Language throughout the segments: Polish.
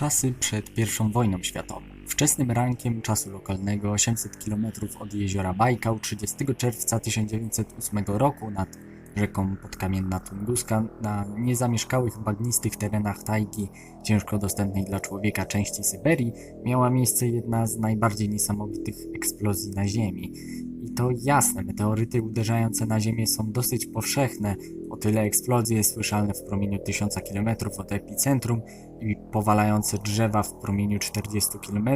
Czasy przed I wojną światową. Wczesnym rankiem czasu lokalnego 800 km od jeziora Bajkał 30 czerwca 1908 roku nad rzeką Podkamienna Tunguska na niezamieszkałych bagnistych terenach tajgi ciężko dostępnej dla człowieka części Syberii miała miejsce jedna z najbardziej niesamowitych eksplozji na Ziemi. To jasne, meteoryty uderzające na Ziemię są dosyć powszechne, o tyle eksplozje słyszalne w promieniu 1000 km od epicentrum i powalające drzewa w promieniu 40 km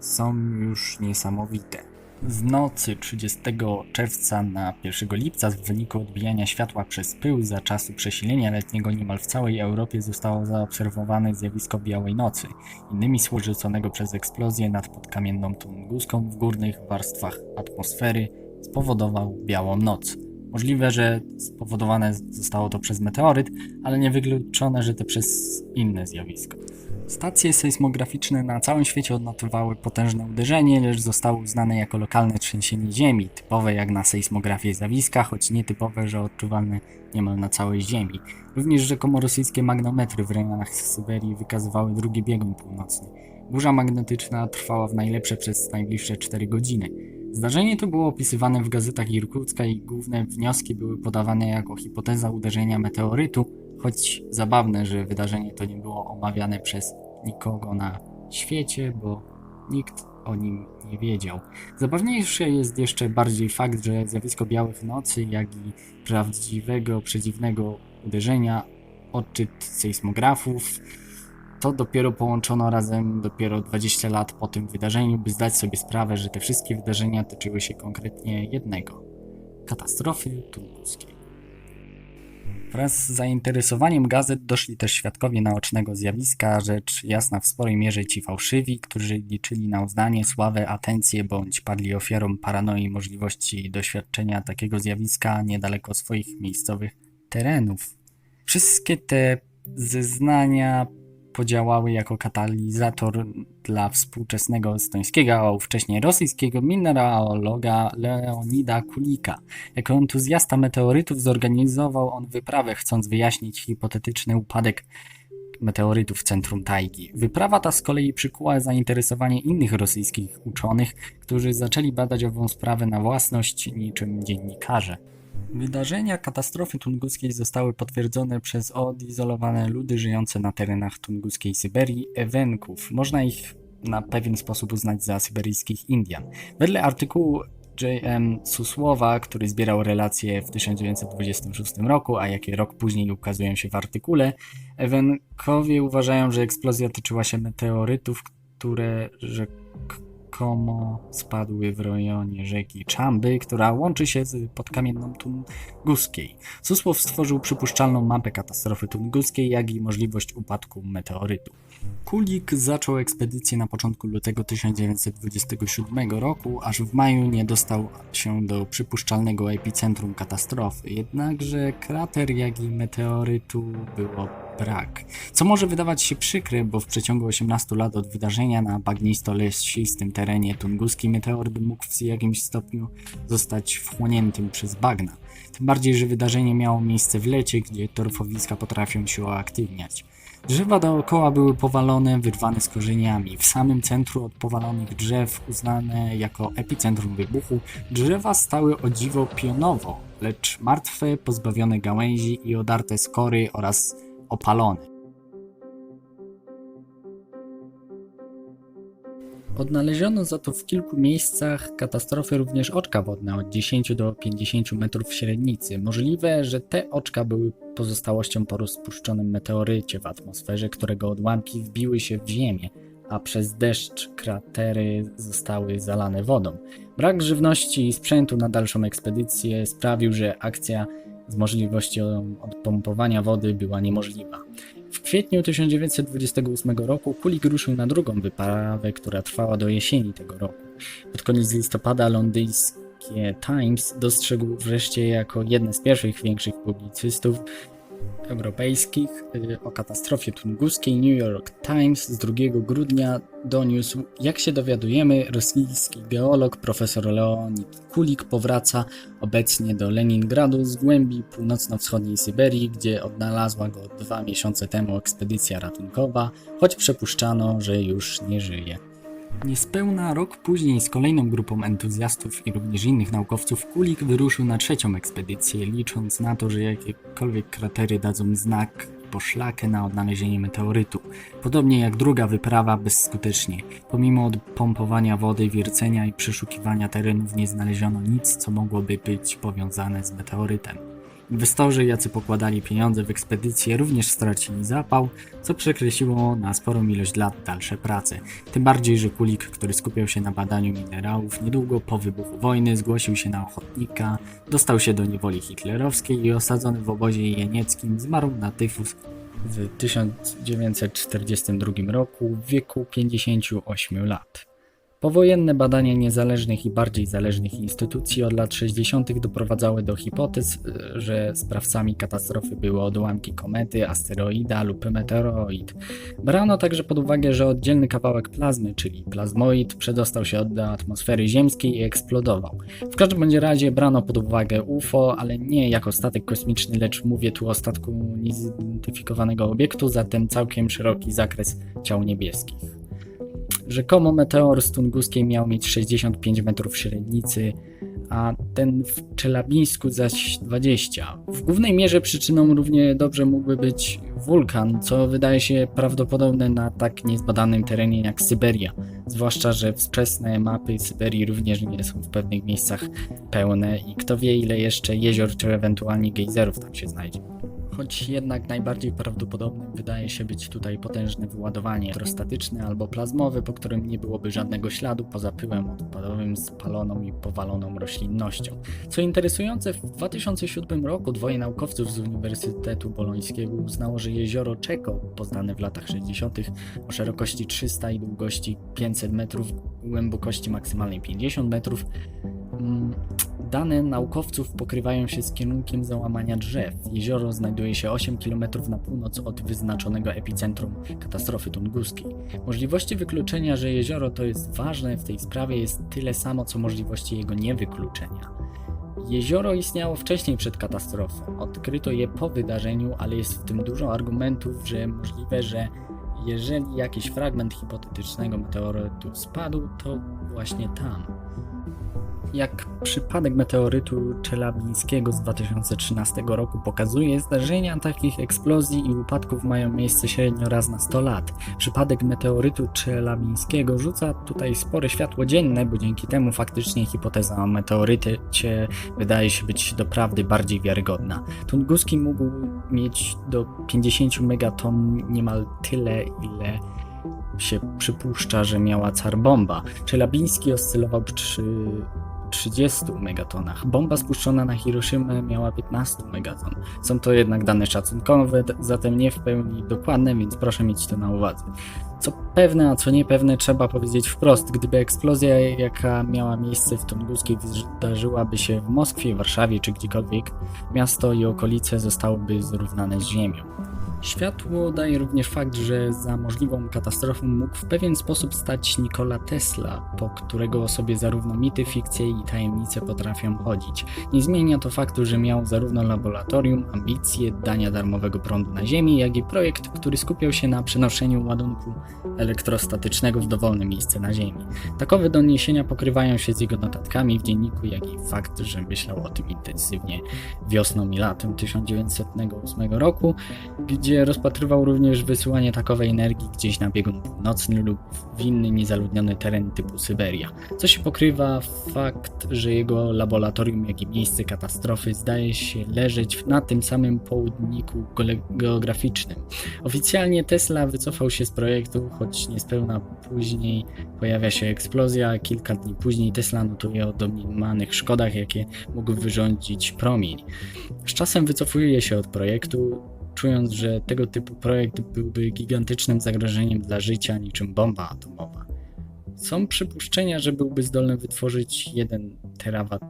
są już niesamowite. W nocy 30 czerwca na 1 lipca w wyniku odbijania światła przez pył za czasu przesilenia letniego niemal w całej Europie zostało zaobserwowane zjawisko białej nocy, innymi słowy rzuconego przez eksplozję nad podkamienną Tunguską w górnych warstwach atmosfery spowodował białą noc. Możliwe, że spowodowane zostało to przez meteoryt, ale niewykluczone, że to przez inne zjawisko. Stacje sejsmograficzne na całym świecie odnotowały potężne uderzenie, lecz zostało uznane jako lokalne trzęsienie ziemi, typowe jak na sejsmografię zjawiska, choć nietypowe, że odczuwalne niemal na całej Ziemi. Również rzekomo rosyjskie magnometry w rejonach Syberii wykazywały drugi biegun północny. Burza magnetyczna trwała w najlepsze przez najbliższe 4 godziny. Zdarzenie to było opisywane w gazetach Irkucka i główne wnioski były podawane jako hipoteza uderzenia meteorytu, choć zabawne, że wydarzenie to nie było omawiane przez nikogo na świecie, bo nikt o nim nie wiedział. Zabawniejszy jest jeszcze bardziej fakt, że zjawisko białych nocy, jak i prawdziwego, przedziwnego uderzenia, odczyt sejsmografów, to dopiero połączono razem dopiero 20 lat po tym wydarzeniu, by zdać sobie sprawę, że te wszystkie wydarzenia tyczyły się konkretnie jednego katastrofy tunguskiej. Wraz z zainteresowaniem gazet doszli też świadkowie naocznego zjawiska, rzecz jasna w sporej mierze ci fałszywi, którzy liczyli na uznanie, sławę, atencję bądź padli ofiarą paranoi możliwości doświadczenia takiego zjawiska niedaleko swoich miejscowych terenów. Wszystkie te zeznania podziałały jako katalizator dla współczesnego estońskiego, a ówcześnie rosyjskiego mineraloga Leonida Kulika. Jako entuzjasta meteorytów zorganizował on wyprawę, chcąc wyjaśnić hipotetyczny upadek meteorytów w centrum tajgi. Wyprawa ta z kolei przykuła zainteresowanie innych rosyjskich uczonych, którzy zaczęli badać ową sprawę na własność niczym dziennikarze. Wydarzenia katastrofy tunguskiej zostały potwierdzone przez odizolowane ludy żyjące na terenach tunguskiej Syberii, Ewenków. Można ich na pewien sposób uznać za syberyjskich Indian. Wedle artykułu J.M. Susłowa, który zbierał relacje w 1926 roku, a jakie rok później ukazują się w artykule, Ewenkowie uważają, że eksplozja tyczyła się meteorytów, które rzekomo spadły w rejonie rzeki Czamby, która łączy się z podkamienną Tunguskiej. Susłow stworzył przypuszczalną mapę katastrofy tunguskiej, jak i możliwość upadku meteorytu. Kulik zaczął ekspedycję na początku lutego 1927 roku, aż w maju nie dostał się do przypuszczalnego epicentrum katastrofy. Jednakże krater, jak i meteorytu było brak. Co może wydawać się przykre, bo w przeciągu 18 lat od wydarzenia na bagnisto-lesistym terenie tunguski meteoryt mógł w jakimś stopniu zostać wchłoniętym przez bagna. Tym bardziej, że wydarzenie miało miejsce w lecie, gdzie torfowiska potrafią się uaktywniać. Drzewa dookoła były powalone, wyrwane z korzeniami. W samym centrum od powalonych drzew, uznane jako epicentrum wybuchu, drzewa stały o dziwo pionowo, lecz martwe, pozbawione gałęzi i odarte skory oraz opalone. Odnaleziono za to w kilku miejscach katastrofy również oczka wodne od 10 do 50 metrów średnicy. Możliwe, że te oczka były pozostałością po rozpuszczonym meteorycie w atmosferze, którego odłamki wbiły się w ziemię, a przez deszcz kratery zostały zalane wodą. Brak żywności i sprzętu na dalszą ekspedycję sprawił, że akcja z możliwością odpompowania wody była niemożliwa. W kwietniu 1928 roku Kulik ruszył na drugą wyprawę, która trwała do jesieni tego roku. Pod koniec listopada londyńskie Times dostrzegł wreszcie jako jedne z pierwszych większych publicystów europejskich y, o katastrofie tunguskiej New York Times z 2 grudnia doniósł, jak się dowiadujemy, rosyjski geolog profesor Leonid Kulik powraca obecnie do Leningradu z głębi północno-wschodniej Syberii, gdzie odnalazła go dwa miesiące temu ekspedycja ratunkowa, choć przypuszczano, że już nie żyje. Niespełna rok później z kolejną grupą entuzjastów i również innych naukowców Kulik wyruszył na trzecią ekspedycję, licząc na to, że jakiekolwiek kratery dadzą znak poszlakę na odnalezienie meteorytu. Podobnie jak druga wyprawa bezskutecznie. Pomimo odpompowania wody, wiercenia i przeszukiwania terenów nie znaleziono nic, co mogłoby być powiązane z meteorytem. Inwestorzy, jacy pokładali pieniądze w ekspedycję, również stracili zapał, co przekreśliło na sporą ilość lat dalsze prace. Tym bardziej, że Kulik, który skupiał się na badaniu minerałów, niedługo po wybuchu wojny zgłosił się na ochotnika, dostał się do niewoli hitlerowskiej i osadzony w obozie jenieckim zmarł na tyfus w 1942 roku w wieku 58 lat. Powojenne badania niezależnych i bardziej zależnych instytucji od lat 60. doprowadzały do hipotez, że sprawcami katastrofy były odłamki komety, asteroida lub meteoroid. Brano także pod uwagę, że oddzielny kawałek plazmy, czyli plazmoid, przedostał się do atmosfery ziemskiej i eksplodował. W każdym bądź razie brano pod uwagę UFO, ale nie jako statek kosmiczny, lecz mówię tu o statku niezidentyfikowanego obiektu, zatem całkiem szeroki zakres ciał niebieskich. Rzekomo meteor z Tunguskiej miał mieć 65 metrów średnicy, a ten w Czelabińsku zaś 20. W głównej mierze przyczyną równie dobrze mógłby być wulkan, co wydaje się prawdopodobne na tak niezbadanym terenie jak Syberia. Zwłaszcza, że wczesne mapy Syberii również nie są w pewnych miejscach pełne i kto wie ile jeszcze jezior czy ewentualnie gejzerów tam się znajdzie choć jednak najbardziej prawdopodobnym wydaje się być tutaj potężne wyładowanie elektrostatyczne albo plazmowe, po którym nie byłoby żadnego śladu poza pyłem odpadowym, spaloną i powaloną roślinnością. Co interesujące, w 2007 roku dwoje naukowców z Uniwersytetu Bolońskiego uznało, że jezioro Czeko, poznane w latach 60. o szerokości 300 i długości 500 metrów, głębokości maksymalnej 50 metrów, mm, Dane naukowców pokrywają się z kierunkiem załamania drzew. Jezioro znajduje się 8 km na północ od wyznaczonego epicentrum katastrofy tunguskiej. Możliwości wykluczenia, że jezioro to jest ważne w tej sprawie jest tyle samo, co możliwości jego niewykluczenia. Jezioro istniało wcześniej przed katastrofą. Odkryto je po wydarzeniu, ale jest w tym dużo argumentów, że możliwe, że jeżeli jakiś fragment hipotetycznego meteorytu spadł, to właśnie tam. Jak przypadek meteorytu czelabińskiego z 2013 roku pokazuje, zdarzenia takich eksplozji i upadków mają miejsce średnio raz na 100 lat. Przypadek meteorytu czelabińskiego rzuca tutaj spore światło dzienne, bo dzięki temu faktycznie hipoteza o meteorycie wydaje się być doprawdy bardziej wiarygodna. Tunguski mógł mieć do 50 megaton niemal tyle, ile się przypuszcza, że miała car bomba. Czelabiński oscylował przy 30 megatonach. Bomba spuszczona na Hiroshima miała 15 megaton. Są to jednak dane szacunkowe, zatem nie w pełni dokładne, więc proszę mieć to na uwadze. Co pewne, a co niepewne trzeba powiedzieć wprost. Gdyby eksplozja, jaka miała miejsce w Tunguskiej, wydarzyłaby się w Moskwie, Warszawie czy gdziekolwiek, miasto i okolice zostałyby zrównane z ziemią. Światło daje również fakt, że za możliwą katastrofą mógł w pewien sposób stać Nikola Tesla, po którego sobie zarówno mity, fikcje i tajemnice potrafią chodzić. Nie zmienia to faktu, że miał zarówno laboratorium, ambicje dania darmowego prądu na Ziemi, jak i projekt, który skupiał się na przenoszeniu ładunku elektrostatycznego w dowolne miejsce na Ziemi. Takowe doniesienia pokrywają się z jego notatkami w dzienniku, jak i fakt, że myślał o tym intensywnie wiosną i latem 1908 roku, gdzie rozpatrywał również wysyłanie takowej energii gdzieś na biegun północny lub w inny niezaludniony teren typu Syberia. Co się pokrywa fakt, że jego laboratorium, jak i miejsce katastrofy zdaje się leżeć na tym samym południku geograficznym. Oficjalnie Tesla wycofał się z projektu, choć niespełna później pojawia się eksplozja, kilka dni później Tesla notuje o domniemanych szkodach, jakie mógł wyrządzić promień. Z czasem wycofuje się od projektu, czując, że tego typu projekt byłby gigantycznym zagrożeniem dla życia, niczym bomba atomowa. Są przypuszczenia, że byłby zdolny wytworzyć 1 terawat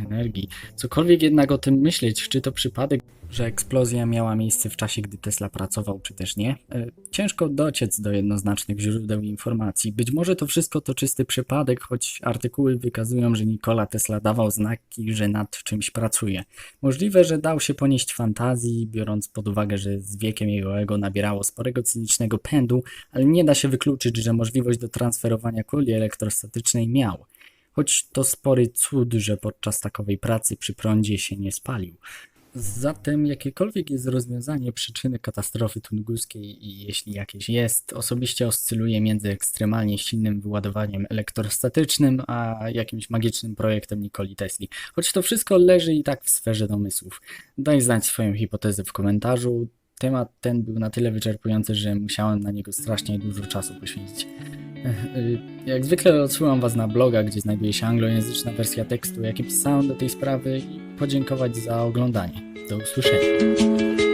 energii. Cokolwiek jednak o tym myśleć, czy to przypadek, że eksplozja miała miejsce w czasie, gdy Tesla pracował, czy też nie, e, ciężko dociec do jednoznacznych źródeł informacji. Być może to wszystko to czysty przypadek, choć artykuły wykazują, że Nikola Tesla dawał znaki, że nad czymś pracuje. Możliwe, że dał się ponieść fantazji, biorąc pod uwagę, że z wiekiem jego ego nabierało sporego cynicznego pędu, ale nie da się wykluczyć, że możliwość do transferowania kuli elektrostatycznej miał. Choć to spory cud, że podczas takowej pracy przy prądzie się nie spalił. Zatem jakiekolwiek jest rozwiązanie przyczyny katastrofy tunguskiej i jeśli jakieś jest, osobiście oscyluje między ekstremalnie silnym wyładowaniem elektrostatycznym, a jakimś magicznym projektem Nikoli Tesli. Choć to wszystko leży i tak w sferze domysłów. Daj znać swoją hipotezę w komentarzu. Temat ten był na tyle wyczerpujący, że musiałem na niego strasznie dużo czasu poświęcić. Y, Jak zwykle odsyłam Was na bloga, gdzie znajduje się anglojęzyczna wersja tekstu, jaki pisałem do tej sprawy i podziękować za oglądanie. Do usłyszenia.